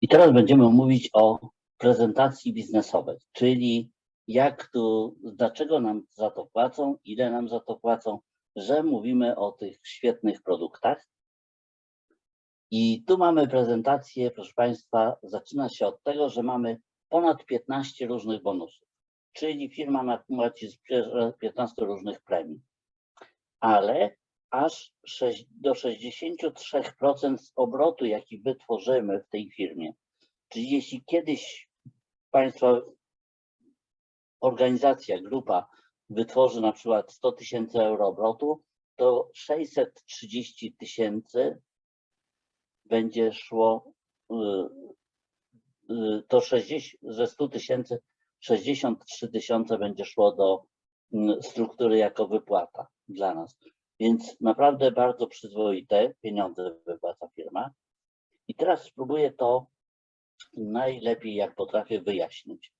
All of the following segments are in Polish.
I teraz będziemy mówić o prezentacji biznesowej, czyli jak tu, dlaczego nam za to płacą, ile nam za to płacą, że mówimy o tych świetnych produktach. I tu mamy prezentację, proszę Państwa, zaczyna się od tego, że mamy ponad 15 różnych bonusów, czyli firma ma- płaci z 15 różnych premii, ale aż sześć- do 63% z obrotu, jaki wytworzymy w tej firmie. Czyli jeśli kiedyś Państwa organizacja, grupa wytworzy na przykład 100 tysięcy euro obrotu, to 630 tysięcy będzie szło, y, y, to 60, ze 100 tysięcy 63 tysiące będzie szło do mm, struktury jako wypłata dla nas. Więc naprawdę bardzo przyzwoite pieniądze wypłaca firma. I teraz spróbuję to najlepiej, jak potrafię wyjaśnić.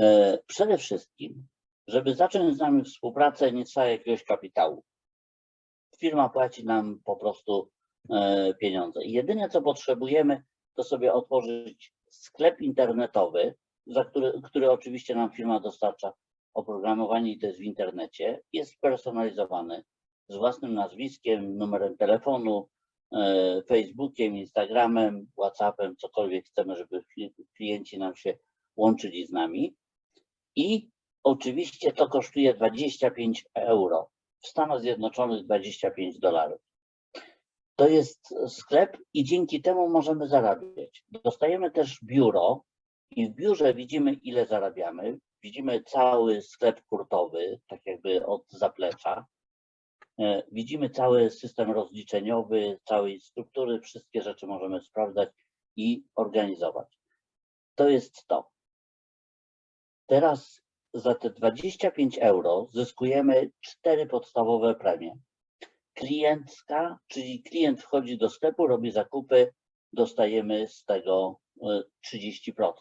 E, Przede wszystkim, żeby zacząć z nami współpracę, nie trzeba jakiegoś kapitału. Firma płaci nam po prostu e, pieniądze. I jedyne, co potrzebujemy, to sobie otworzyć sklep internetowy, za który, który oczywiście nam firma dostarcza oprogramowanie i to jest w internecie. Jest spersonalizowany z własnym nazwiskiem, numerem telefonu, e, Facebookiem, Instagramem, WhatsAppem, cokolwiek chcemy, żeby kli- klienci nam się łączyli z nami. I oczywiście to kosztuje 25 euro. W Stanach Zjednoczonych 25 dolarów. To jest sklep i dzięki temu możemy zarabiać. Dostajemy też biuro i w biurze widzimy, ile zarabiamy. Widzimy cały sklep hurtowy, tak jakby od zaplecza. E, Widzimy cały system rozliczeniowy, całej struktury, wszystkie rzeczy możemy sprawdzać i organizować. To jest to. Teraz za te 25 euro zyskujemy cztery podstawowe premie. Kliencka, czyli klient wchodzi do sklepu, robi zakupy, dostajemy z tego e, 30%.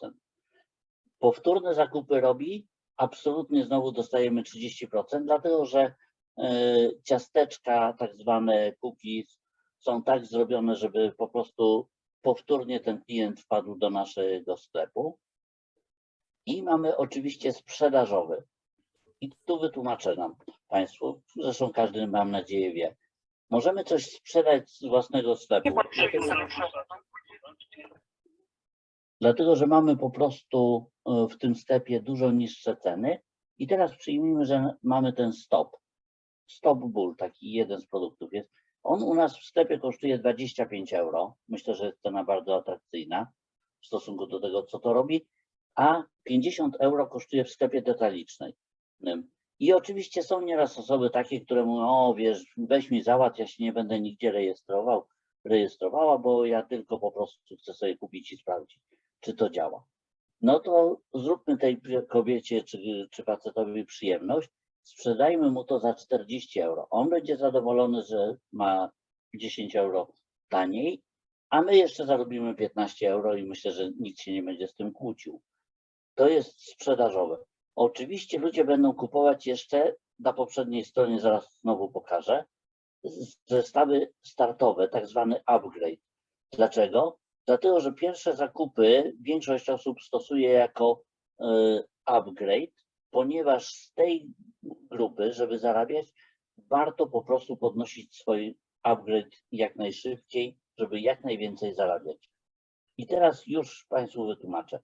Powtórne zakupy robi, absolutnie znowu dostajemy 30%, dlatego że e, ciasteczka, tak zwane cookies, są tak zrobione, żeby po prostu powtórnie ten klient wpadł do naszego sklepu. I mamy oczywiście sprzedażowy. I tu wytłumaczę nam Państwu, zresztą każdy mam nadzieję wie. Możemy coś sprzedać z własnego sklepu, dlatego że mamy po prostu w tym sklepie dużo niższe ceny. I teraz przyjmijmy, że mamy ten stop. Stop Bull, taki jeden z produktów jest. On u nas w sklepie kosztuje 25 euro. Myślę, że jest cena bardzo atrakcyjna w stosunku do tego, co to robi. A 50 euro kosztuje w sklepie detalicznym. I oczywiście są nieraz osoby takie, które mówią, o wiesz, weź mi załatw, ja się nie będę nigdzie rejestrował, rejestrowała, bo ja tylko po prostu chcę sobie kupić i sprawdzić, czy to działa. No to zróbmy tej kobiecie czy, czy facetowi przyjemność, sprzedajmy mu to za 40 euro. On będzie zadowolony, że ma 10 euro taniej, a my jeszcze zarobimy 15 euro i myślę, że nikt się nie będzie z tym kłócił. To jest sprzedażowe. Oczywiście ludzie będą kupować jeszcze, na poprzedniej stronie zaraz znowu pokażę, zestawy startowe, tak zwany upgrade. Dlaczego? Dlatego, że pierwsze zakupy większość osób stosuje jako e, upgrade, ponieważ z tej grupy, żeby zarabiać, warto po prostu podnosić swój upgrade jak najszybciej, żeby jak najwięcej zarabiać. I teraz już Państwu wytłumaczę.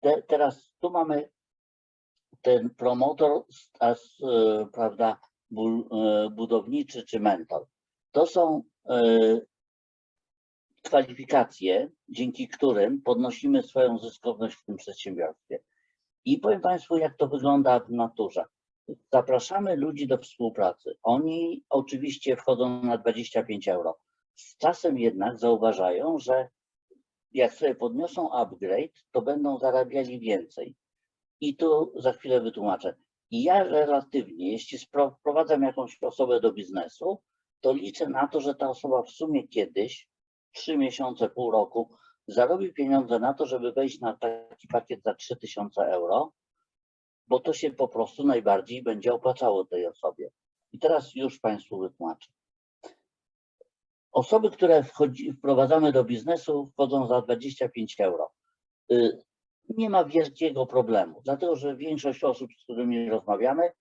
Te, teraz tu mamy ten promotor, a, e, prawda, e, budowniczy czy mentor. To są kwalifikacje, dzięki którym podnosimy swoją zyskowność w tym przedsiębiorstwie. I powiem Państwu, jak to wygląda w naturze. Zapraszamy ludzi do współpracy. Oni oczywiście wchodzą na 25 euro. Z czasem jednak zauważają, że jak sobie podniosą upgrade, to będą zarabiali więcej. I tu za chwilę wytłumaczę. I ja relatywnie, jeśli spro- wprowadzam jakąś osobę do biznesu, to liczę na to, że ta osoba w sumie kiedyś, trzy miesiące, pół roku, zarobi pieniądze na to, żeby wejść na taki pakiet za 3000 euro, bo to się po prostu najbardziej będzie opłacało tej osobie. I teraz już Państwu wytłumaczę. Osoby, które wchodzi, wprowadzamy do biznesu, wchodzą za 25 euro. Y, Nie ma wielkiego problemu, dlatego że większość osób, z którymi rozmawiamy,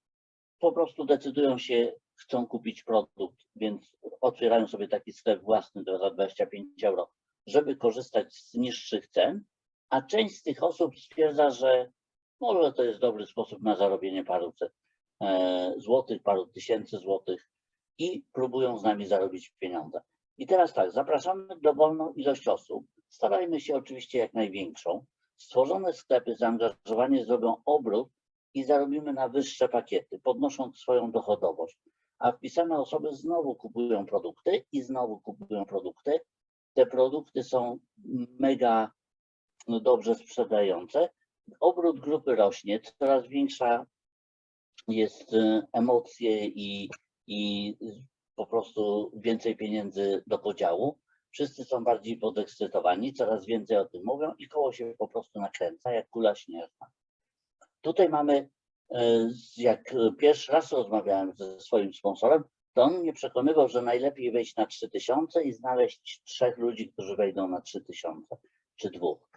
po prostu decydują się, chcą kupić produkt, więc otwierają sobie taki sklep własny za 25 euro, żeby korzystać z niższych cen, a część z tych osób stwierdza, że może to jest dobry sposób na zarobienie paru e, złotych, paru tysięcy złotych i próbują z nami zarobić pieniądze. I teraz tak, zapraszamy dowolną ilość osób. Starajmy się oczywiście jak największą. Stworzone sklepy, zaangażowanie zrobią obrót i zarobimy na wyższe pakiety, podnosząc swoją dochodowość. A wpisane osoby znowu kupują produkty i znowu kupują produkty. Te produkty są mega no, dobrze sprzedające. Obrót grupy rośnie, coraz większa jest y, emocje i, i po prostu więcej pieniędzy do podziału. Wszyscy są bardziej podekscytowani, coraz więcej o tym mówią i koło się po prostu nakręca jak kula śnieżna. Tutaj mamy, jak e, pierwszy raz rozmawiałem ze swoim sponsorem, to on mnie przekonywał, że najlepiej wejść na 3000 i znaleźć trzech ludzi, którzy wejdą na 3000 czy dwóch.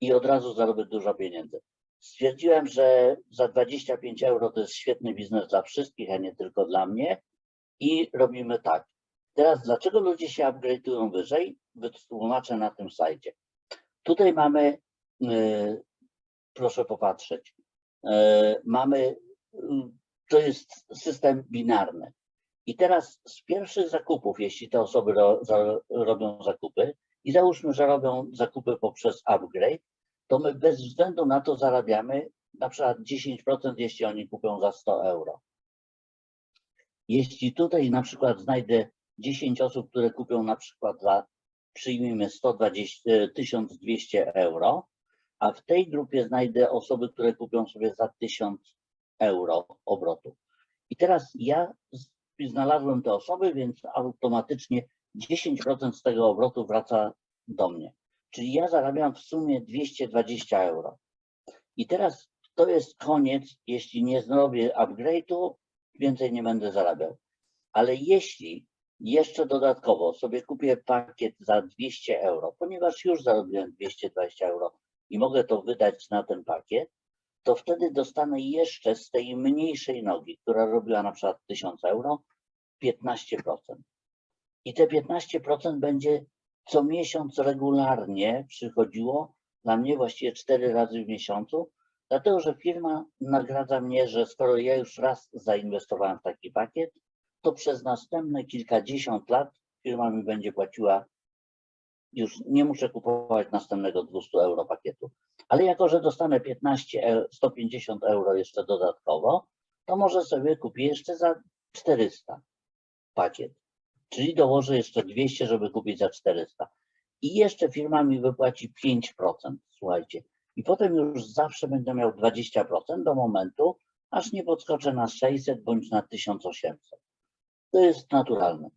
I od razu zarobić dużo pieniędzy. Stwierdziłem, że za 25 euro to jest świetny biznes dla wszystkich, a nie tylko dla mnie. I robimy tak. Teraz, dlaczego ludzie się upgrade'ują wyżej? Wytłumaczę na tym slajdzie. Tutaj mamy, y, proszę popatrzeć, mamy, y, to jest system binarny. I teraz z pierwszych zakupów, jeśli te osoby ro, za, robią zakupy i załóżmy, że robią zakupy poprzez upgrade, to my bez względu na to zarabiamy na przykład 10%, jeśli oni kupią za 100 euro. Jeśli tutaj na przykład znajdę 10 osób, które kupią na przykład za, przyjmijmy 120, e, 1200 euro, a w tej grupie znajdę osoby, które kupią sobie za 1000 euro obrotu. I teraz ja znalazłem te osoby, więc automatycznie 10% z tego obrotu wraca do mnie. Czyli ja zarabiam w sumie 220 euro. I teraz to jest koniec, jeśli nie zrobię upgrade'u, więcej nie będę zarabiał. Ale jeśli jeszcze dodatkowo sobie kupię pakiet za 200 euro, ponieważ już zarobiłem 220 euro i mogę to wydać na ten pakiet, to wtedy dostanę jeszcze z tej mniejszej nogi, która robiła na przykład 1000 euro, 15%. I te 15% będzie co miesiąc regularnie przychodziło dla mnie właściwie 4 razy w miesiącu, dlatego że firma nagradza mnie, że skoro ja już raz zainwestowałem w taki pakiet, to przez następne kilkadziesiąt lat firma mi będzie płaciła, już nie muszę kupować następnego 200 euro pakietu. Ale jako, że dostanę 15, e- 150 euro jeszcze dodatkowo, to może sobie kupię jeszcze za 400 pakiet. Czyli dołożę jeszcze 200, żeby kupić za 400. I jeszcze firma mi wypłaci 5%, słuchajcie. I potem już zawsze będę miał 20% do momentu, aż nie podskoczę na 600 bądź na 1800. To jest naturalne.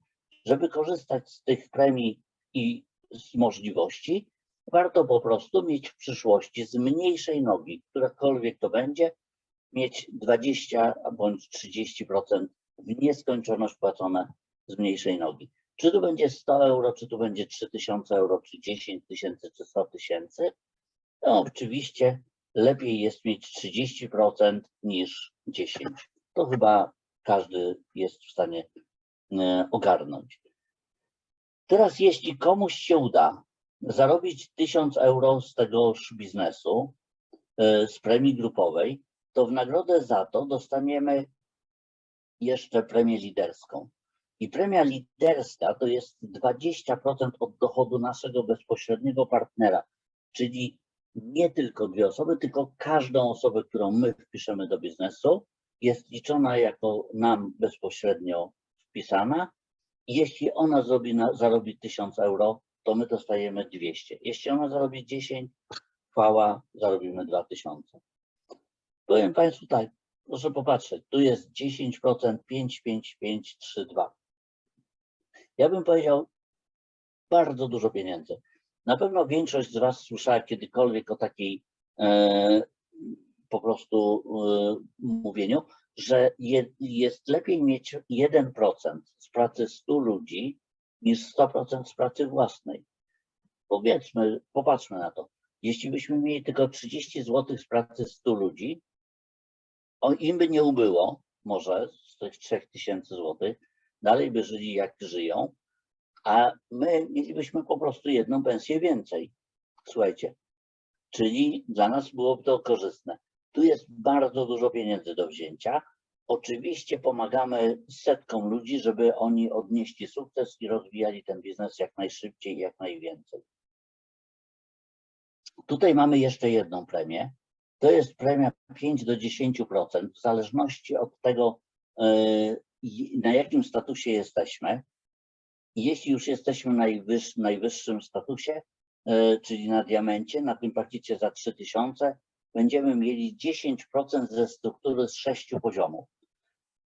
Żeby korzystać z tych premii i z możliwości, warto po prostu mieć w przyszłości z mniejszej nogi, którakolwiek to będzie, mieć 20 bądź 30% w nieskończoność płacone z mniejszej nogi. Czy tu będzie 100 euro, czy tu będzie 3000 euro, czy 10 tysięcy, czy 100 tysięcy, no oczywiście lepiej jest mieć 30% niż 10%. To chyba każdy jest w stanie e, ogarnąć. Teraz jeśli komuś się uda zarobić 1000 euro z tegoż biznesu, e, z premii grupowej, to w nagrodę za to dostaniemy jeszcze premię liderską. I premia liderska to jest 20% od dochodu naszego bezpośredniego partnera, czyli nie tylko dwie osoby, tylko każdą osobę, którą my wpiszemy do biznesu, jest liczona jako nam bezpośrednio wpisana. Jeśli ona zrobi na, zarobi 1000 euro, to my dostajemy 200. Jeśli ona zarobi 10, chwała, zarobimy 2000. Powiem Państwu tak, proszę popatrzeć, tu jest 10%, 5, 5, 5, 3, 2. Ja bym powiedział bardzo dużo pieniędzy. Na pewno większość z Was słyszała kiedykolwiek o takiej e, po prostu e, mówieniu, że je, jest lepiej mieć 1% z pracy 100 ludzi niż 100% z pracy własnej. Powiedzmy, popatrzmy na to. Jeśli byśmy mieli tylko 30 zł z pracy 100 ludzi, o im by nie ubyło, może z tych 3000 zł, dalej by żyli jak żyją, a my mielibyśmy po prostu jedną pensję więcej. Słuchajcie, czyli dla nas byłoby to korzystne. Tu jest bardzo dużo pieniędzy do wzięcia. Oczywiście pomagamy setkom ludzi, żeby oni odnieśli sukces i rozwijali ten biznes jak najszybciej i jak najwięcej. Tutaj mamy jeszcze jedną premię. To jest premia 5 do 10%, w zależności od tego, i- na jakim statusie jesteśmy. Jeśli już jesteśmy najwyż, najwyższym statusie, yy, czyli na diamencie, na tym pakiecie za 3000, będziemy mieli 10% ze struktury z sześciu poziomów.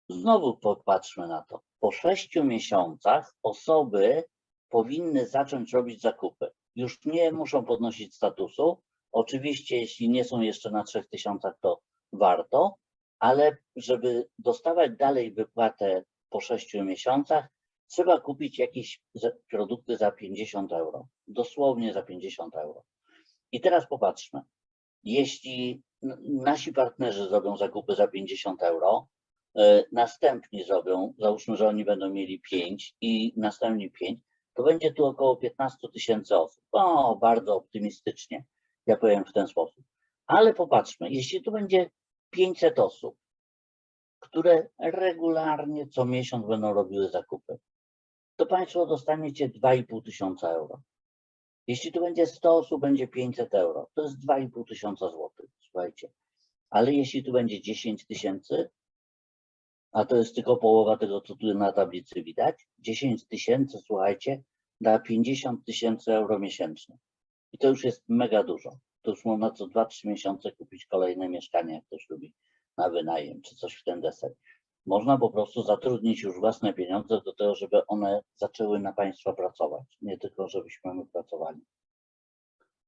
Znowu popatrzmy na to. Po sześciu miesiącach osoby powinny zacząć robić zakupy. Już nie muszą podnosić statusu. Oczywiście, jeśli nie są jeszcze na 3000, to warto, ale żeby dostawać dalej wypłatę po sześciu miesiącach, trzeba kupić jakieś produkty za 50 euro. Dosłownie za 50 euro. I teraz popatrzmy. Jeśli nasi partnerzy zrobią zakupy za 50 euro, e, następni zrobią, załóżmy, że oni będą mieli 5 i następni 5, to będzie tu około 15 tysięcy osób. O, bardzo optymistycznie, ja powiem w ten sposób. Ale popatrzmy, jeśli tu będzie 500 osób, które regularnie co miesiąc będą robiły zakupy, to Państwo dostaniecie 2,5 tysiąca euro. Jeśli tu będzie 100 osób, będzie 500 euro. To jest 2,5 tysiąca złotych, słuchajcie. Ale jeśli tu będzie 10 tysięcy, a to jest tylko połowa tego, co tu na tablicy widać, 10 tysięcy, słuchajcie, da 50 tysięcy euro miesięcznie. I to już jest mega dużo. To już można co 2-3 miesiące kupić kolejne mieszkanie, jak ktoś lubi, na wynajem, czy coś w ten deseń. Można po prostu zatrudnić już własne pieniądze do tego, żeby one zaczęły na państwa pracować, nie tylko żebyśmy my pracowali.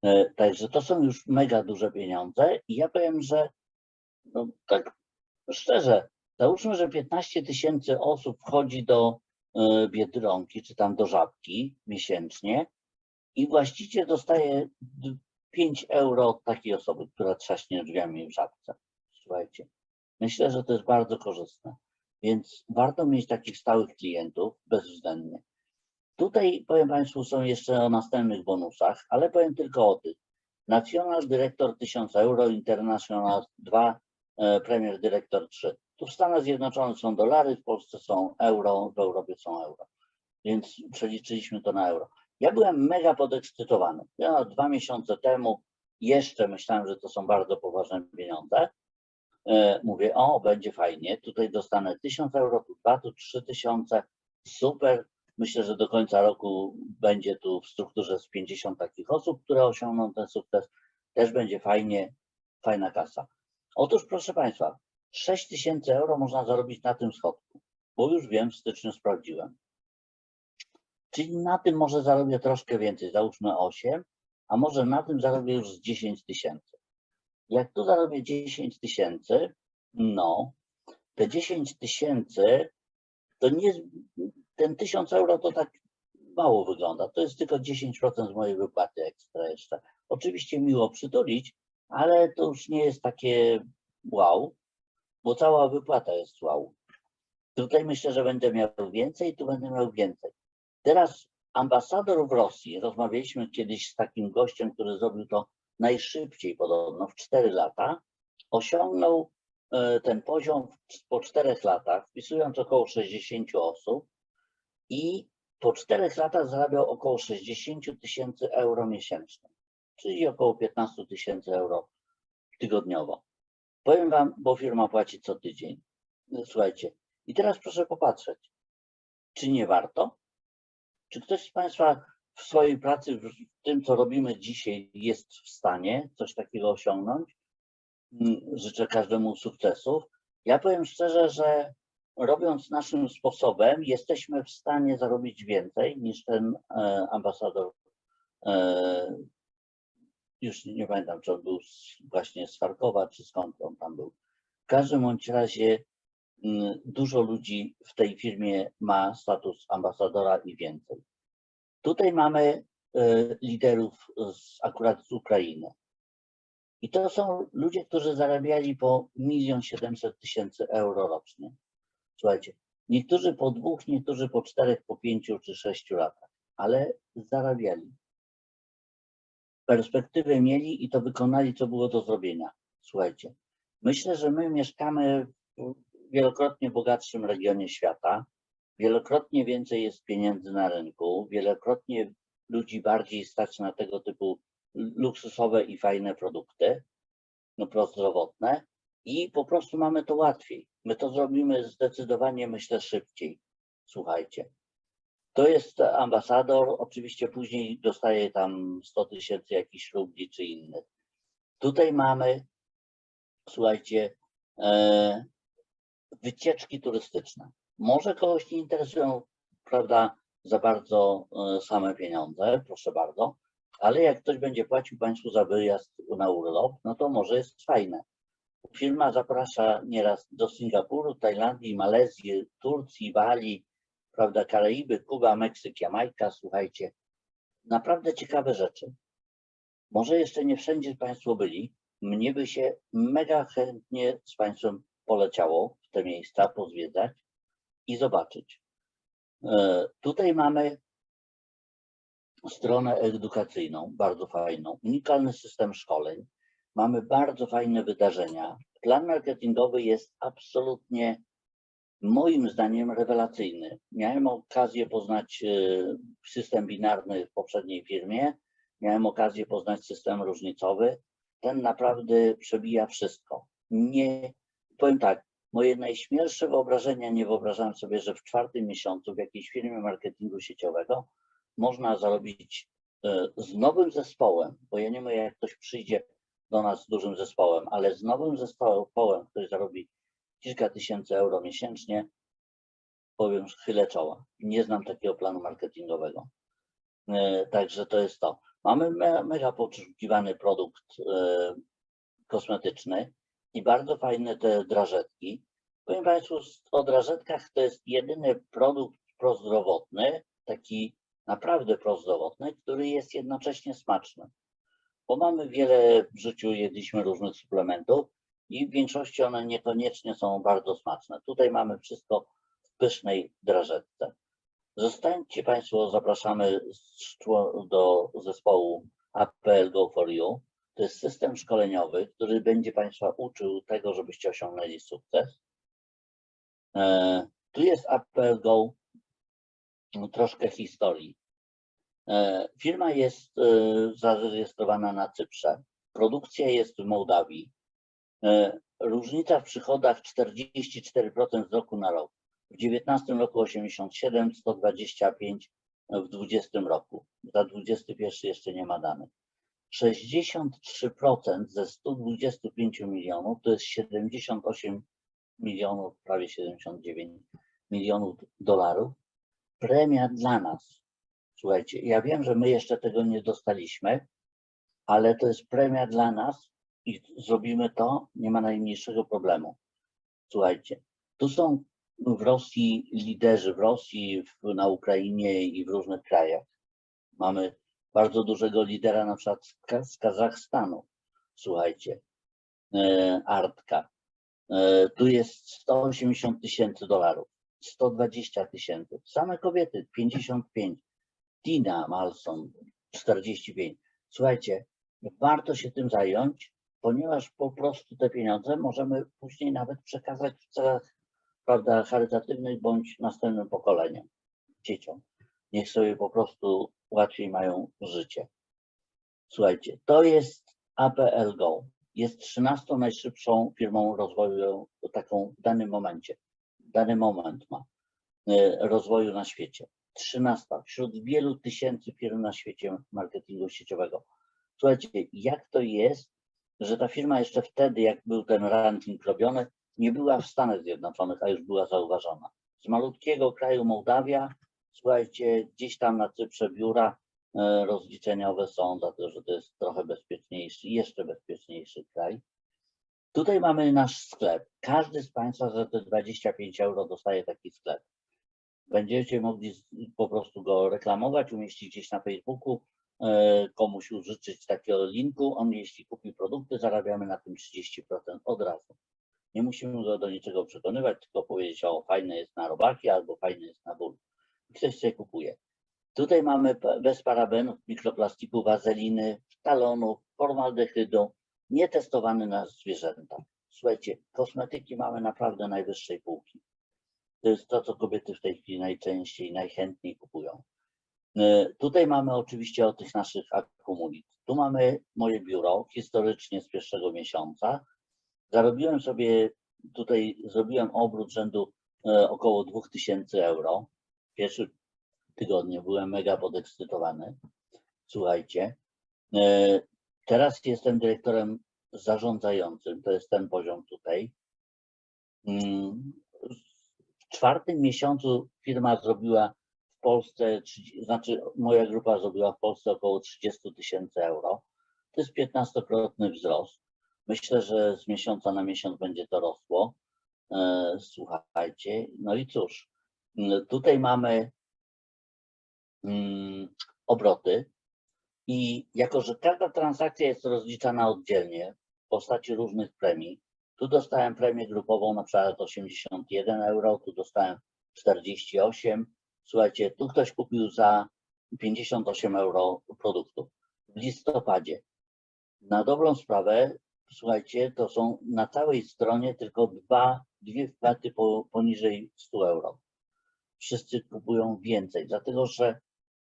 E, Także to są już mega duże pieniądze i ja powiem, że no, tak szczerze, załóżmy, że 15 tysięcy osób wchodzi do e, Biedronki czy tam do Żabki miesięcznie i właściciel dostaje d- 5 euro od takiej osoby, która trzaśnie drzwiami w Żabce. Słuchajcie, myślę, że to jest bardzo korzystne, więc warto mieć takich stałych klientów bezwzględnie. Tutaj powiem Państwu, są jeszcze o następnych bonusach, ale powiem tylko o tych. National Dyrektor 1000 euro, International 2, e, Premier Dyrektor 3. Tu w Stanach Zjednoczonych są dolary, w Polsce są euro, w Europie są euro. Więc przeliczyliśmy to na euro. Ja byłem mega podekscytowany. Ja dwa miesiące temu jeszcze myślałem, że to są bardzo poważne pieniądze. E, Mówię, o, będzie fajnie, tutaj dostanę 1000 euro, tu 2, tu 3000, super. Myślę, że do końca roku będzie tu w strukturze z 50 takich osób, które osiągną ten sukces. Też będzie fajnie, fajna kasa. Otóż, proszę Państwa, 6 tysięcy euro można zarobić na tym schodku, bo już wiem, w styczniu sprawdziłem. Czyli na tym może zarobię troszkę więcej, załóżmy 8, a może na tym zarobię już z 10 tysięcy. Jak tu zarobię 10 tysięcy, no, te 10 tysięcy to nie, ten 1000 euro to tak mało wygląda. To jest tylko 10% z mojej wypłaty ekstra jeszcze. Oczywiście miło przytulić, ale to już nie jest takie wow, bo cała wypłata jest wow. Tutaj myślę, że będę miał więcej, tu będę miał więcej. Teraz ambasador w Rosji, rozmawialiśmy kiedyś z takim gościem, który zrobił to najszybciej podobno, w 4 lata, osiągnął e, ten poziom po 4 latach, wpisując około 60 osób i po 4 latach zarabiał około 60 tysięcy euro miesięcznie, czyli około 15 tysięcy euro tygodniowo. Powiem Wam, bo firma płaci co tydzień. Słuchajcie, i teraz proszę popatrzeć, czy nie warto? Czy ktoś z Państwa w swojej pracy, w tym co robimy dzisiaj, jest w stanie coś takiego osiągnąć? Mm, Życzę każdemu sukcesów. Ja powiem szczerze, że robiąc naszym sposobem, jesteśmy w stanie zarobić więcej niż ten e, ambasador. E, już nie pamiętam, czy on był właśnie z Charkowa, czy skąd on tam był. W każdym bądź razie mm, dużo ludzi w tej firmie ma status ambasadora i więcej. Tutaj mamy e, liderów z, akurat z Ukrainy. I to są ludzie, którzy zarabiali po milion siedemset tysięcy euro rocznie. Słuchajcie, niektórzy po dwóch, niektórzy po czterech, po pięciu czy sześciu latach, ale zarabiali. Perspektywę mieli i to wykonali, co było do zrobienia. Słuchajcie, myślę, że my mieszkamy w wielokrotnie bogatszym regionie świata. Wielokrotnie więcej jest pieniędzy na rynku, wielokrotnie ludzi bardziej stać na tego typu luksusowe i fajne produkty, no prozdrowotne i po prostu mamy to łatwiej. My to zrobimy zdecydowanie, myślę, szybciej. Słuchajcie. To jest ambasador, oczywiście później dostaje tam 100 tysięcy jakichś rubli czy innych. Tutaj mamy, słuchajcie, e, wycieczki turystyczne. Może kogoś nie interesują, prawda, za bardzo e, same pieniądze, proszę bardzo, ale jak ktoś będzie płacił Państwu za wyjazd na urlop, no to może jest fajne. Firma zaprasza nieraz do Singapuru, Tajlandii, Malezji, Turcji, Walii, prawda, Karaiby, Kuba, Meksyk, Jamajka, słuchajcie, naprawdę ciekawe rzeczy. Może jeszcze nie wszędzie Państwo byli, mnie by się mega chętnie z Państwem poleciało w te miejsca, pozwiedzać i zobaczyć. E, Tutaj mamy stronę edukacyjną, bardzo fajną, unikalny system szkoleń. Mamy bardzo fajne wydarzenia. Plan marketingowy jest absolutnie, moim zdaniem, rewelacyjny. Miałem okazję poznać e, system binarny w poprzedniej firmie, miałem okazję poznać system różnicowy. Ten naprawdę przebija wszystko. Nie, powiem tak, moje najśmielsze wyobrażenia, nie wyobrażałem sobie, że w czwartym miesiącu w jakiejś firmie marketingu sieciowego można zarobić e, z nowym zespołem, bo ja nie mówię, jak ktoś przyjdzie do nas z dużym zespołem, ale z nowym zespołem, który zarobi kilka tysięcy euro miesięcznie, powiem, chylę czoła. Nie znam takiego planu marketingowego. E, Także to jest to. Mamy me- mega poszukiwany produkt e, kosmetyczny i bardzo fajne te drażetki. Powiem Państwu o drażetkach, to jest jedyny produkt prozdrowotny, taki naprawdę prozdrowotny, który jest jednocześnie smaczny. Bo mamy wiele w życiu, jedliśmy różnych suplementów i w większości one niekoniecznie są bardzo smaczne. Tutaj mamy wszystko w pysznej drażetce. Zostańcie Państwo, zapraszamy do zespołu APL Go for You. To jest system szkoleniowy, który będzie Państwa uczył tego, żebyście osiągnęli sukces. E, Tu jest APL Go, no, troszkę historii. E, Firma jest e, zarejestrowana na Cyprze. Produkcja jest w Mołdawii. Różnica w przychodach 44% z roku na rok. W 19 roku 87, 125 w 20 roku. Za 21 jeszcze nie ma danych. 63% ze 125 milionów to jest 78 milionów, prawie 79 milionów dolarów. Premia dla nas. Słuchajcie, ja wiem, że my jeszcze tego nie dostaliśmy, ale to jest premia dla nas i zrobimy to, nie ma najmniejszego problemu. Słuchajcie, tu są w Rosji liderzy, w Rosji, w, na Ukrainie i w różnych krajach. Mamy bardzo dużego lidera na przykład z, Ka- z Kazachstanu. Słuchajcie, e, Artka. E, tu jest 180 tysięcy dolarów, 120 tysięcy. Same kobiety 55. Tina Malson 45. Słuchajcie, warto się tym zająć, ponieważ po prostu te pieniądze możemy później nawet przekazać w celach prawda, charytatywnych bądź następnym pokoleniom, dzieciom. Niech sobie po prostu łatwiej mają życie. Słuchajcie, to jest APL Go. Jest 13 najszybszą firmą rozwoju taką w danym momencie. Dany moment ma e, rozwoju na świecie. 13 wśród wielu tysięcy firm na świecie marketingu sieciowego. Słuchajcie, jak to jest, że ta firma jeszcze wtedy, jak był ten ranking robiony, nie była w Stanach Zjednoczonych, a już była zauważona. Z malutkiego kraju Mołdawia, słuchajcie, gdzieś tam na Cyprze biura e, rozliczeniowe są, dlatego że to jest trochę bezpieczniejszy, jeszcze bezpieczniejszy kraj. Tutaj mamy nasz sklep. Każdy z Państwa za te 25 euro dostaje taki sklep. Będziecie mogli po prostu go reklamować, umieścić gdzieś na Facebooku, e, komuś użyczyć takiego linku. On jeśli kupi produkty, zarabiamy na tym 30% od razu. Nie musimy go do niczego przekonywać, tylko powiedzieć, o fajne jest na robaki albo fajne jest na ból. Ktoś sobie kupuje. Tutaj mamy bez parabenów, mikroplastiku, wazeliny, talonów, formaldehydu, nietestowany na zwierzętach. Słuchajcie, kosmetyki mamy naprawdę najwyższej półki. To jest to, co kobiety w tej chwili najczęściej, najchętniej kupują. E, Tutaj mamy oczywiście o tych naszych akumulit. Tu mamy moje biuro, historycznie z pierwszego miesiąca. Zarobiłem sobie, tutaj zrobiłem obrót rzędu e, około 2000 euro. Pierwszy tygodnie byłem mega podekscytowany. Słuchajcie, e, teraz jestem dyrektorem zarządzającym, to jest ten poziom tutaj. Mm, W czwartym miesiącu firma zrobiła w Polsce, 30 znaczy moja grupa zrobiła w Polsce około 30 tysięcy euro. To jest 15-krotny wzrost. Myślę, że z miesiąca na miesiąc będzie to rosło. E, Słuchajcie, no i cóż, tutaj mamy mm, obroty i jako, że każda transakcja jest rozliczana oddzielnie w postaci różnych premii, tu dostałem premię grupową na przykład 81 euro, tu dostałem 48. Słuchajcie, tu ktoś kupił za 58 euro produktów w listopadzie. Na dobrą sprawę, słuchajcie, to są na całej stronie tylko dwa, dwie wpłaty po, poniżej 100 euro. Wszyscy kupują więcej, dlatego że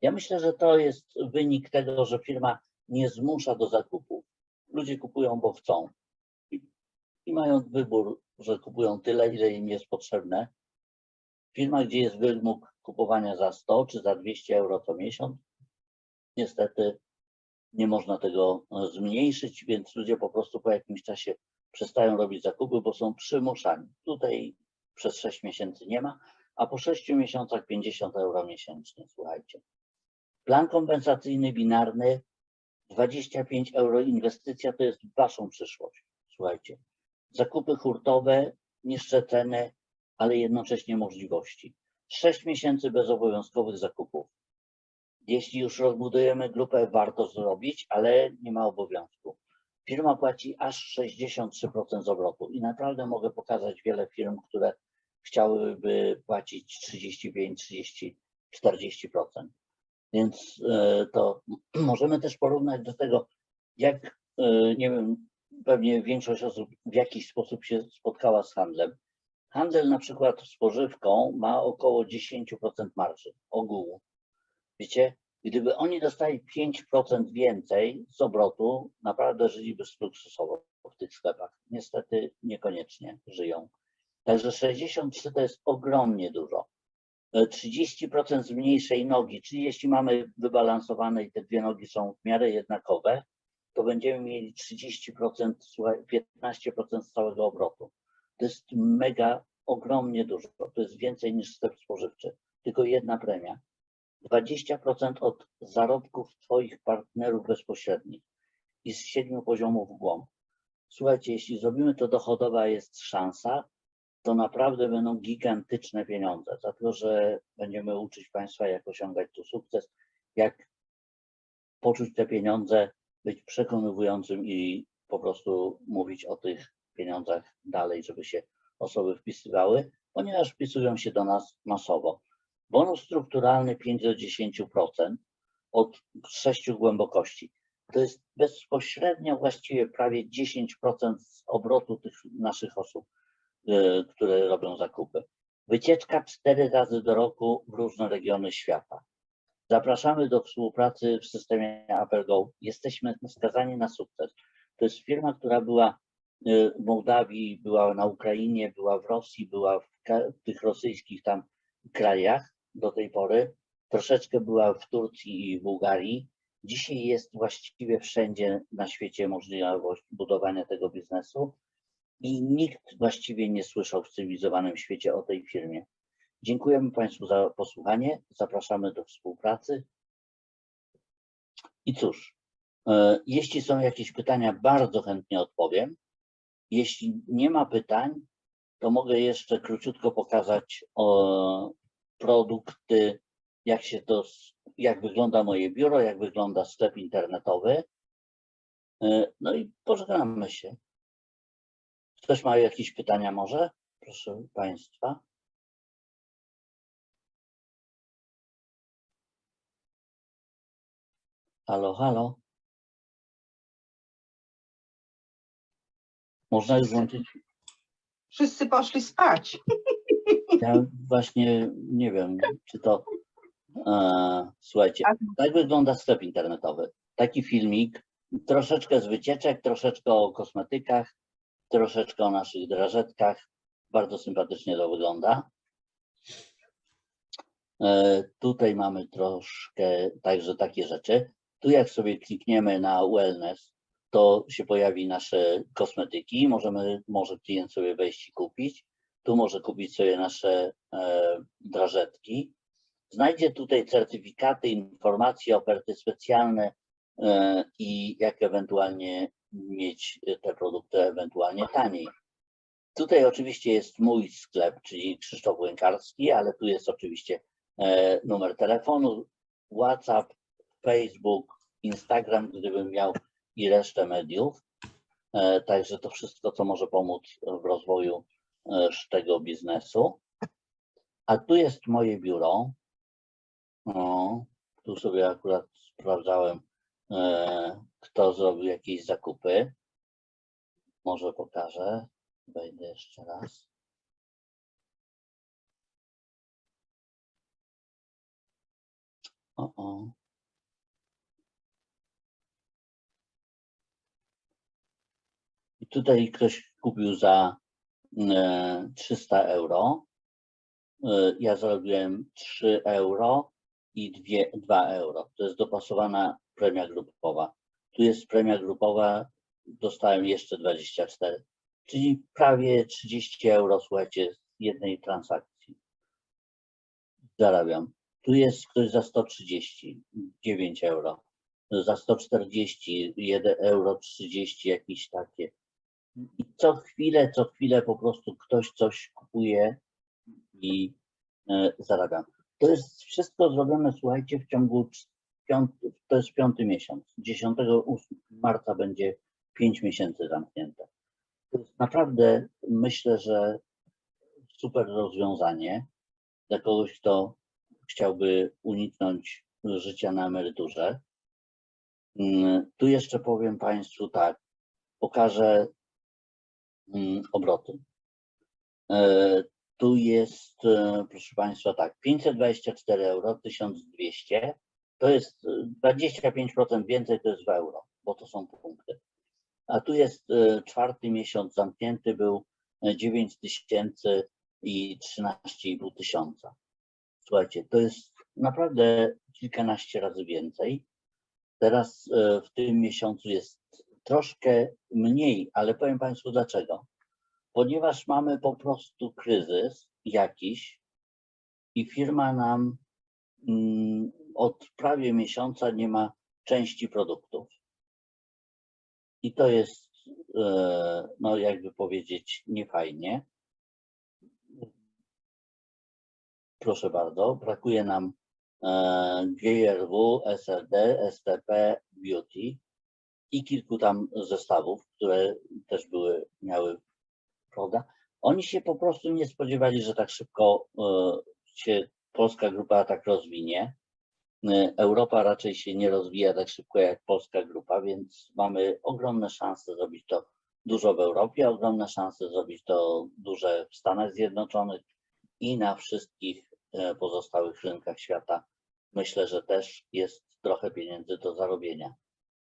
ja myślę, że to jest wynik tego, że firma nie zmusza do zakupów. Ludzie kupują, bo chcą. I, i mają wybór, że kupują tyle, ile im jest potrzebne. Firma, gdzie jest wymóg kupowania za 100 czy za 200 euro co miesiąc, niestety nie można tego zmniejszyć, więc ludzie po prostu po jakimś czasie przestają robić zakupy, bo są przymuszani. Tutaj przez 6 miesięcy nie ma, a po 6 miesiącach 50 euro miesięcznie, słuchajcie. Plan kompensacyjny binarny 25 euro inwestycja to jest waszą przyszłość. Słuchajcie. Zakupy hurtowe, niższe ceny, ale jednocześnie możliwości. 6 miesięcy bezobowiązkowych zakupów. Jeśli już rozbudujemy grupę, warto zrobić, ale nie ma obowiązku. Firma płaci aż 63% z obrotu i naprawdę mogę pokazać wiele firm, które chciałyby płacić 35, 30, 40%. Więc e, to możemy też porównać do tego, jak, e, nie wiem, pewnie większość osób w jakiś sposób się spotkała z handlem. Handel na przykład spożywką ma około 10% marży ogółu. Wiecie, gdyby oni dostali 5% więcej z obrotu, naprawdę żyliby luksusowo w tych sklepach. Niestety niekoniecznie żyją. Także 63 to jest ogromnie dużo. E, 30% z mniejszej nogi, czyli jeśli mamy wybalansowane i te dwie nogi są w miarę jednakowe, to będziemy mieli 30%, słuchaj, 15% z całego obrotu. To jest mega, ogromnie dużo. To jest więcej niż sklep spożywczy. Tylko jedna premia. 20% od zarobków Twoich partnerów bezpośrednich i z siedmiu poziomów w głąb. Słuchajcie, jeśli zrobimy to dochodowa jest szansa, to naprawdę będą gigantyczne pieniądze, dlatego że będziemy uczyć Państwa, jak osiągać tu sukces, jak poczuć te pieniądze, być przekonywującym i po prostu mówić o tych pieniądzach dalej, żeby się osoby wpisywały, ponieważ wpisują się do nas masowo. Bonus strukturalny 5 do 10% od 6 głębokości. To jest bezpośrednio właściwie prawie 10% z obrotu tych naszych osób, które robią zakupy. Wycieczka cztery razy do roku w różne regiony świata. Zapraszamy do współpracy w systemie AppleGo. Jesteśmy skazani na sukces. To jest firma, która była y, w Mołdawii, była na Ukrainie, była w Rosji, była w w tych rosyjskich tam krajach do tej pory. Troszeczkę była w Turcji i Bułgarii. Dzisiaj jest właściwie wszędzie na świecie możliwość budowania tego biznesu i nikt właściwie nie słyszał w cywilizowanym świecie o tej firmie. Dziękujemy Państwu za posłuchanie. Zapraszamy do współpracy. I cóż, e, jeśli są jakieś pytania, bardzo chętnie odpowiem. Jeśli nie ma pytań, to mogę jeszcze króciutko pokazać o produkty, jak się to, jak wygląda moje biuro, jak wygląda sklep internetowy. E, No i pożegnamy się. Ktoś ma jakieś pytania może? Proszę Państwa. Halo, halo. Można już włączyć? Wszyscy poszli spać. Ja właśnie nie wiem, czy to. E, słuchajcie, Tak. wygląda sklep internetowy. Taki filmik, troszeczkę z wycieczek, troszeczkę o kosmetykach, troszeczkę o naszych drażetkach. Bardzo sympatycznie to wygląda. E, tutaj mamy troszkę także takie rzeczy. Tu jak sobie klikniemy na wellness, to się pojawi nasze kosmetyki. Możemy, może klient sobie wejść i kupić. Tu może kupić sobie nasze e, drażetki. Znajdzie tutaj certyfikaty, informacje, oferty specjalne e, i jak ewentualnie mieć te produkty ewentualnie taniej. Tutaj oczywiście jest mój sklep, czyli Krzysztof Łękarski, ale tu jest oczywiście e, numer telefonu, WhatsApp, Facebook, Instagram, gdybym miał i resztę mediów. E, Także to wszystko, co może pomóc w rozwoju e, tego biznesu. A tu jest moje biuro. Tu sobie akurat sprawdzałem, kto zrobił jakieś zakupy. Może pokażę. Wejdę jeszcze raz. O, o. I tutaj ktoś kupił za e, 300 euro. E, Ja zarobiłem 3 euro i 2, 2 euro. To jest dopasowana premia grupowa. Tu jest premia grupowa, dostałem jeszcze 24, czyli prawie 30 euro, słuchajcie, z jednej transakcji. Zarabiam. Tu jest ktoś za 130, 9 euro. Za 140, 1 euro 30, jakieś takie. I co chwilę, co chwilę po prostu ktoś coś kupuje i e, zarabiam. To jest wszystko zrobione, słuchajcie, w ciągu piąty, to jest piąty miesiąc. 10 ósm- marca będzie 5 miesięcy zamknięte. To jest naprawdę, myślę, że super rozwiązanie dla kogoś, kto chciałby uniknąć życia na emeryturze. Mm, Tu jeszcze powiem Państwu tak, pokażę mm, obroty. E, Tu jest, e, proszę Państwa, tak, 524 euro, 1200, to jest e, 25% więcej, to jest w euro, bo to są punkty. A tu jest e, czwarty miesiąc zamknięty, był e, 9 tysięcy i 13,5 tysiąca. Słuchajcie, to jest naprawdę kilkanaście razy więcej. Teraz w tym miesiącu jest troszkę mniej, ale powiem Państwu dlaczego. Ponieważ mamy po prostu kryzys jakiś i firma nam mm, od prawie miesiąca nie ma części produktów. I to jest, e, no jakby powiedzieć, niefajnie. Proszę bardzo, brakuje nam e, GRW, SLD, STP, Beauty i kilku tam zestawów, które też były, miały, prawda? Oni się po prostu nie spodziewali, że tak szybko e, się polska grupa tak rozwinie. E, Europa raczej się nie rozwija tak szybko jak polska grupa, więc mamy ogromne szanse zrobić to dużo w Europie, ogromne szanse zrobić to duże w Stanach Zjednoczonych i na wszystkich e, pozostałych rynkach świata. Myślę, że też jest trochę pieniędzy do zarobienia.